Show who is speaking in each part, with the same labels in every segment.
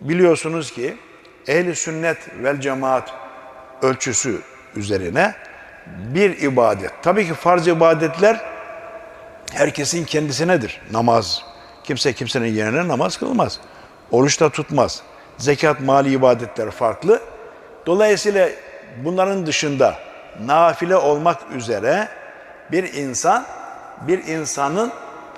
Speaker 1: biliyorsunuz ki ehli sünnet vel cemaat ölçüsü üzerine bir ibadet. Tabii ki farz ibadetler herkesin kendisinedir. Namaz. Kimse kimsenin yerine namaz kılmaz. Oruç da tutmaz. Zekat, mali ibadetler farklı. Dolayısıyla bunların dışında nafile olmak üzere bir insan bir insanın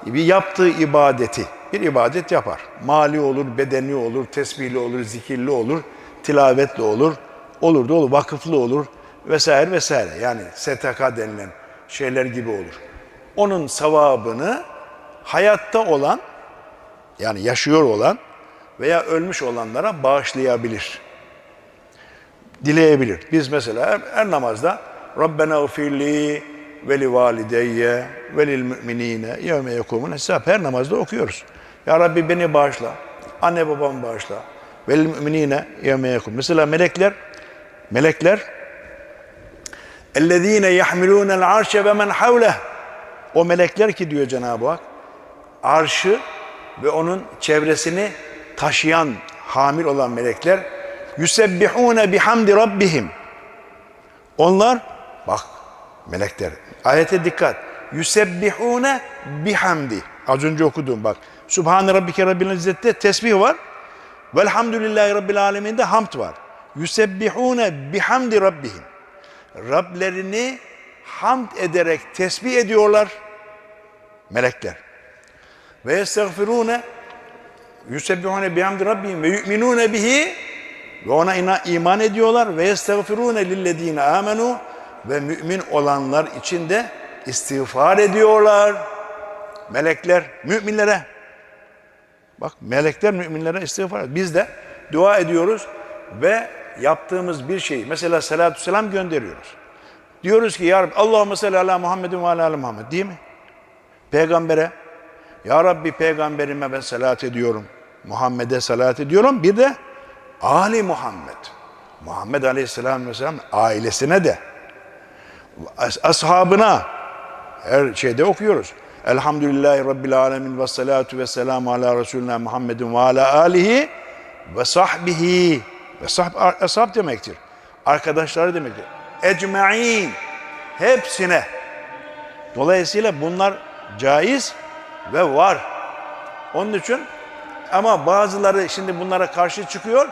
Speaker 1: bir yaptığı ibadeti bir ibadet yapar. Mali olur, bedeni olur, tesbihli olur, zikirli olur, tilavetli olur, olur da olur, vakıflı olur vesaire vesaire. Yani STK denilen şeyler gibi olur. Onun sevabını hayatta olan yani yaşıyor olan veya ölmüş olanlara bağışlayabilir. Dileyebilir. Biz mesela her, namazda Rabbena gfirli ve li valideyye ve lil müminine yevme yekumun hesap her namazda okuyoruz. Ya Rabbi beni bağışla. Anne babam bağışla. Vel müminine yemeyekum. Mesela melekler melekler ellezine yahmilunel arşe ve men havleh o melekler ki diyor Cenab-ı Hak arşı ve onun çevresini taşıyan hamil olan melekler yusebbihune bihamdi rabbihim onlar bak melekler ayete dikkat yusebbihune bihamdi az önce okudum bak Subhane rabbike rabbil izzette tesbih var. Velhamdülillahi rabbil aleminde hamd var. Yusebbihune bihamdi rabbihim. Rablerini hamd ederek tesbih ediyorlar melekler. Ve yestagfirune yusebbihune bihamdi rabbihim ve yu'minune bihi ve ona ina- iman ediyorlar ve yestagfirune lillezine amenu ve mümin olanlar için de istiğfar ediyorlar. Melekler müminlere bak melekler müminlere istiğfar ediyor. Biz de dua ediyoruz ve yaptığımız bir şeyi mesela salatü selam gönderiyoruz. Diyoruz ki ya Rabbi Allahümme salli ala Muhammedin ve ala Muhammed değil mi? Peygambere ya Rabbi peygamberime ben salat ediyorum. Muhammed'e salat ediyorum. Bir de Ali Muhammed. Muhammed Aleyhisselam Vesselam ailesine de as- ashabına her şeyde okuyoruz. Elhamdülillahi Rabbil Alemin ve salatu ve selamu ala Resulina Muhammedin ve ala alihi ve sahbihi ve sahb, ashab demektir. Arkadaşları demektir. Ecma'in hepsine. Dolayısıyla bunlar caiz ve var. Onun için ama bazıları şimdi bunlara karşı çıkıyor.